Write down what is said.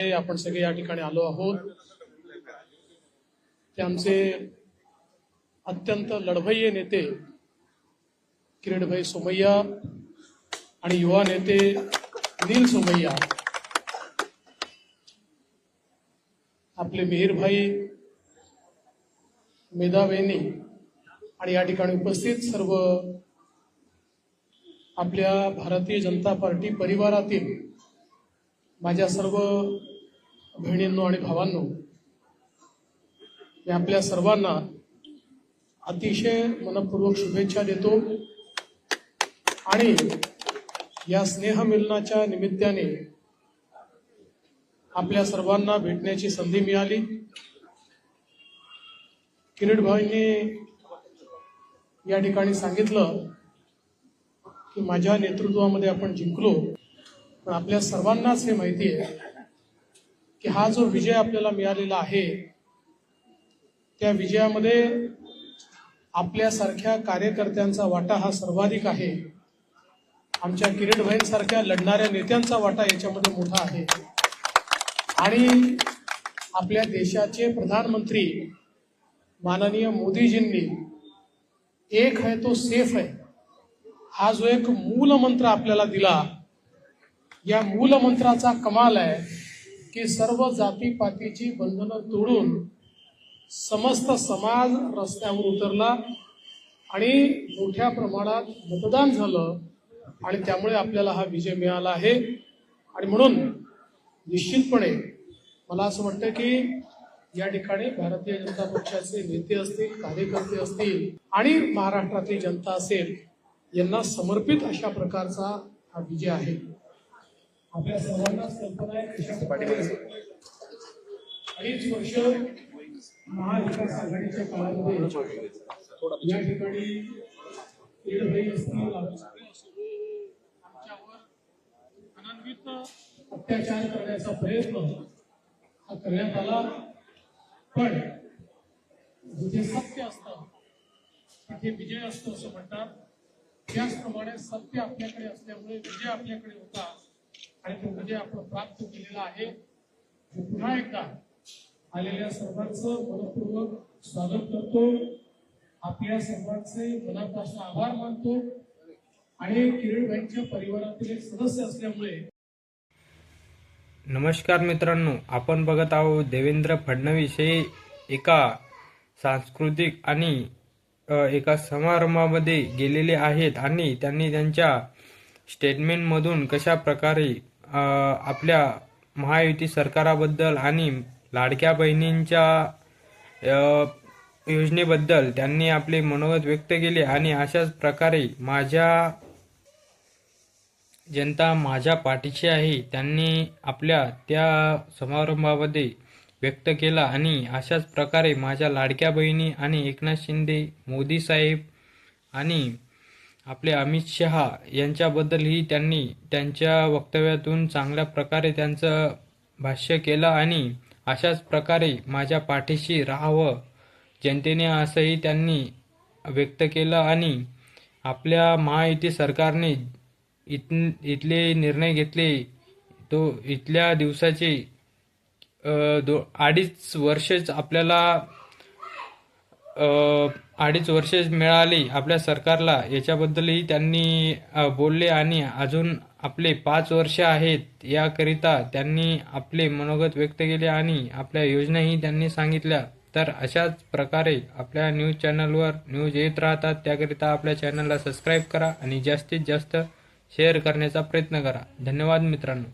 आपण सगळे या ठिकाणी आलो आहोत. ते आमचे अत्यंत लढवय्ये नेते किरणभाई सोमय्या आणि युवा नेते नील सोमय्या. आपले मिहीरभाई मेधावेनी आणि या ठिकाणी उपस्थित सर्व आपल्या भारतीय जनता पार्टी परिवारातील माझ्या सर्व बहिणींनो आणि भावांनो मी आपल्या सर्वांना अतिशय मनपूर्वक शुभेच्छा देतो आणि या स्नेहमिलनाच्या निमित्ताने आपल्या सर्वांना भेटण्याची संधी मिळाली. किरीट भाईंनी या ठिकाणी सांगितलं की माझ्या नेतृत्वामध्ये आपण जिंकलो पण आपल्या सर्वांनाच हे माहिती आहे की हा जो विजय आपल्याला मिळालेला आहे त्या विजयामध्ये आपल्यासारख्या कार्यकर्त्यांचा वाटा हा सर्वाधिक आहे. आमच्या किरीटभाईंसारख्या लढणाऱ्या नेत्यांचा वाटा याच्यामध्ये मोठा आहे. आणि आपल्या देशाचे प्रधानमंत्री माननीय मोदीजींनी एक है तो सेफ है हा जो एक मूलमंत्र आपल्याला दिला या मूलमंत्राचा कमाल आहे. की सर्व जातीपातीची बंधनं तोडून समस्त समाज रस्त्यावर उतरला आणि मोठ्या प्रमाणात मतदान झालं आणि त्यामुळे आपल्याला हा विजय मिळाला आहे. आणि म्हणून निश्चितपणे मला असं वाटतं की या ठिकाणी भारतीय जनता पक्षाचे नेते असतील कार्यकर्ते असतील आणि महाराष्ट्रातली जनता असेल यांना समर्पित अशा प्रकारचा हा विजय आहे. आपल्या सर्वांनाच कल्पना आहे कशा अडीच वर्ष महाविकास आघाडीच्या काळामध्ये या ठिकाणी आमच्यावर अत्याचार करण्याचा प्रयत्न हा करण्यात आला पण जिथे सत्य असतं तिथे विजय असतो असं म्हणतात. त्याचप्रमाणे सत्य आपल्याकडे असल्यामुळे विजय आपल्याकडे होता. आणि तो विजय आपण प्राप्त केलेला आहे पुन्हा एकदा आलेल्या सर्वांचं मनपूर्वक स्वागत करतो. आपल्या सर्वांचे मनापासून आभार मानतो. आणि किरीटभाईंच्या परिवारातील एक सदस्य असल्यामुळे नमस्कार मित्रांनो आपण बघत आहोत देवेंद्र फडणवीस हे एका सांस्कृतिक आणि एका समारंभामध्ये गेलेले आहेत आणि त्यांनी त्यांच्या स्टेटमेंटमधून कशा प्रकारे आपल्या महायुती सरकाराबद्दल आणि लाडक्या बहिणींच्या योजनेबद्दल त्यांनी आपले मनोगत व्यक्त केले आणि अशाच प्रकारे माझ्या जनता माझ्या पाठीशी आहे त्यांनी आपल्या त्या समारंभामध्ये व्यक्त केला आणि अशाच प्रकारे माझ्या लाडक्या बहिणी आणि एकनाथ शिंदे मोदी साहेब आणि आपले अमित शहा यांच्याबद्दलही त्यांनी त्यांच्या वक्तव्यातून चांगल्या प्रकारे त्यांचं भाष्य केलं आणि अशाच प्रकारे माझ्या पाठीशी राहावं जनतेने असंही त्यांनी व्यक्त केलं आणि आपल्या महायुती सरकारने इत इथले निर्णय घेतले. तो इथल्या दिवसाचे दो अडीच वर्षच आपल्याला अडीच वर्षे मिळाली आपल्या सरकारला याच्याबद्दलही त्यांनी बोलले आणि अजून आपले पाच वर्ष आहेत याकरिता त्यांनी आपले मनोगत व्यक्त केले आणि आपल्या योजनाही त्यांनी सांगितल्या. तर अशाच प्रकारे आपल्या न्यूज चॅनलवर न्यूज येत राहतात. त्याकरिता आपल्या चॅनलला सबस्क्राईब करा आणि जास्तीत जास्त शेअर करण्याचा प्रयत्न करा. धन्यवाद मित्रांनो.